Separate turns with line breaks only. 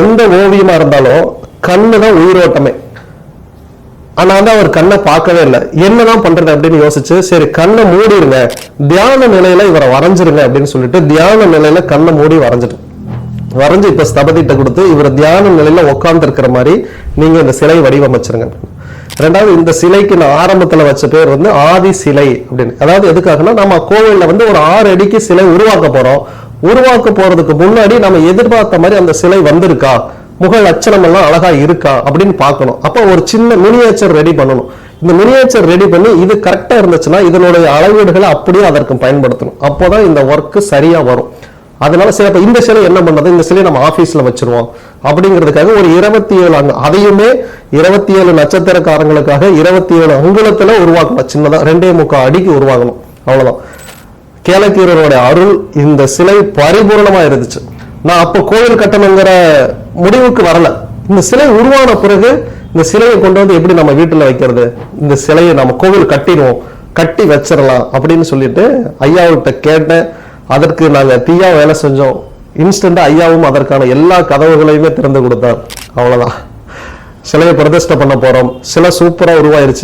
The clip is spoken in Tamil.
எந்த ஓவியமா இருந்தாலும் கண்ணு தான் உயிரோட்டமே. ஆனா வந்து அவர் கண்ணை பார்க்கவே இல்லை. என்னதான் பண்றது அப்படின்னு யோசிச்சு சரி கண்ணை மூடிருங்க தியான நிலையில இவரை வரைஞ்சிருங்க அப்படின்னு சொல்லிட்டு தியான நிலையில கண்ணை மூடி வரைஞ்சிட்டு. வரைஞ்சு இப்ப ஸ்தபதிட்ட கொடுத்து இவர் தியான நிலையில உட்கார்ந்து இருக்கிற மாதிரி நீங்க இந்த சிலை வடிவமைச்சிருங்க. ரெண்டாவது இந்த சிலைக்கு நான் ஆரம்பத்துல வச்ச பேர் வந்து ஆதி சிலை அப்படின்னு. அதாவது எதுக்காகனா நம்ம கோவில்ல வந்து ஒரு ஆறு அடிக்கு சிலை உருவாக்க போறோம். உருவாக்க போறதுக்கு முன்னாடி நம்ம எதிர்பார்த்த மாதிரி அந்த சிலை வந்திருக்கா? முக லட்சணம் எல்லாம் அழகா இருக்கா? அப்படின்னு பார்க்கணும். அப்போ ஒரு சின்ன மினியேச்சர் ரெடி பண்ணணும். இந்த மினியேச்சர் ரெடி பண்ணி இது கரெக்டா இருந்துச்சுன்னா இதனுடைய அளவீடுகளை அப்படியே அதற்கு பயன்படுத்தணும். அப்போதான் இந்த ஒர்க் சரியா வரும். அதனால சில இந்த சிலை என்ன பண்ணது? இந்த சிலையை நம்ம ஆபீஸ்ல வச்சிருவோம். அப்படிங்கிறதுக்காக ஒரு இருபத்தி ஏழு அங்க அதையுமே இருபத்தி ஏழு நட்சத்திரக்காரங்களுக்காக இருபத்தி ஏழு அங்குலத்துல உருவாக்கணும். சின்னதா ரெண்டே முக்கால் அடிக்கு உருவாகணும் அவ்வளவுதான். கேலத்தீரரோட அருள் இந்த சிலை பரிபூர்ணமா இருந்துச்சு. நான் அப்ப கோவில் கட்டணுங்கிற முடிவுக்கு வரல. இந்த சிலை உருவான பிறகு இந்த சிலையை கொண்டு வந்து எப்படி நம்ம வீட்டுல வைக்கிறது? இந்த சிலையை நம்ம கோவில் கட்டிடுவோம் கட்டி வச்சிடலாம் அப்படின்னு சொல்லிட்டு ஐயாவிட்ட கேட்டேன். அதற்கு நாங்க தீயா வேலை செஞ்சோம். இன்ஸ்டன்டா ஐயாவும் அதற்கான எல்லா கதவுகளையுமே திறந்து கொடுத்தார். அவ்வளவுதான். சிலையை பிரதிஷ்டை பண்ண போறோம். சிலை சூப்பரா உருவாயிருச்சு.